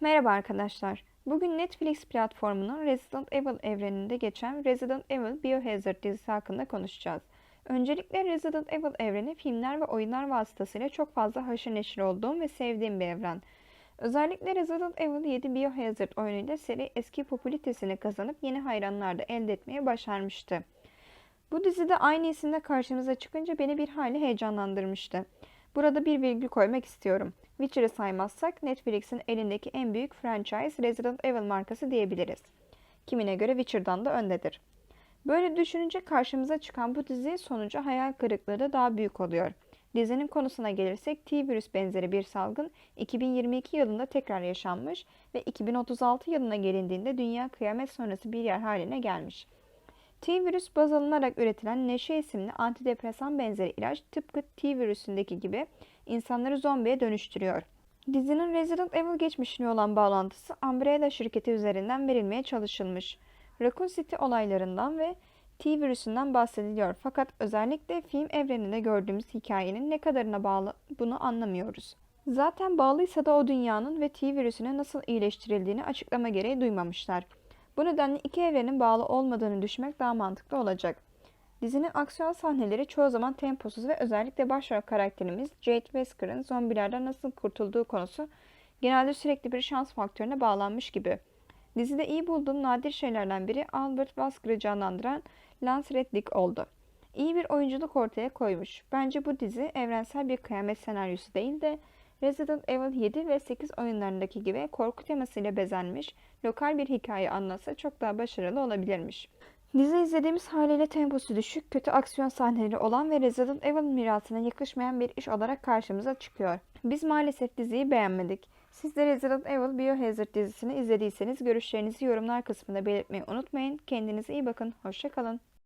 Merhaba arkadaşlar. Bugün Netflix platformunun Resident Evil evreninde geçen Resident Evil Biohazard dizisi hakkında konuşacağız. Öncelikle Resident Evil evreni filmler ve oyunlar vasıtasıyla çok fazla haşır neşir olduğum ve sevdiğim bir evren. Özellikle Resident Evil 7 Biohazard oyunuyla seri eski popülaritesini kazanıp yeni hayranlar da elde etmeye başarmıştı. Bu dizide aynı isimde karşımıza çıkınca beni bir hayli heyecanlandırmıştı. Burada bir virgül koymak istiyorum. Witcher'ı saymazsak Netflix'in elindeki en büyük franchise Resident Evil markası diyebiliriz. Kimine göre Witcher'dan da öndedir. Böyle düşününce karşımıza çıkan bu dizi sonucu hayal kırıklığı da daha büyük oluyor. Dizinin konusuna gelirsek T-virüs benzeri bir salgın 2022 yılında tekrar yaşanmış ve 2036 yılına gelindiğinde dünya kıyamet sonrası bir yer haline gelmiş. T-virüs baz alınarak üretilen Neşe isimli antidepresan benzeri ilaç tıpkı T-virüsündeki gibi insanları zombiye dönüştürüyor. Dizinin Resident Evil geçmişine olan bağlantısı Umbrella şirketi üzerinden verilmeye çalışılmış. Raccoon City olaylarından ve T virüsünden bahsediliyor fakat özellikle film evreninde gördüğümüz hikayenin ne kadarına bağlı bunu anlamıyoruz. Zaten bağlıysa da o dünyanın ve T virüsüne nasıl iyileştirildiğini açıklama gereği duymamışlar. Bu nedenle iki evrenin bağlı olmadığını düşünmek daha mantıklı olacak. Dizinin aksiyon sahneleri çoğu zaman temposuz ve özellikle başrol karakterimiz Jade Wesker'ın zombilerden nasıl kurtulduğu konusu genelde sürekli bir şans faktörüne bağlanmış gibi. Dizide iyi bulduğum nadir şeylerden biri Albert Wesker'ı canlandıran Lance Reddick oldu. İyi bir oyunculuk ortaya koymuş. Bence bu dizi evrensel bir kıyamet senaryosu değil de Resident Evil 7 ve 8 oyunlarındaki gibi korku temasıyla bezenmiş, lokal bir hikaye anlatsa çok daha başarılı olabilirmiş. Dizi izlediğimiz haliyle temposu düşük, kötü aksiyon sahneleri olan ve Resident Evil mirasına yakışmayan bir iş olarak karşımıza çıkıyor. Biz maalesef diziyi beğenmedik. Siz de Resident Evil Biohazard dizisini izlediyseniz görüşlerinizi yorumlar kısmında belirtmeyi unutmayın. Kendinize iyi bakın. Hoşçakalın.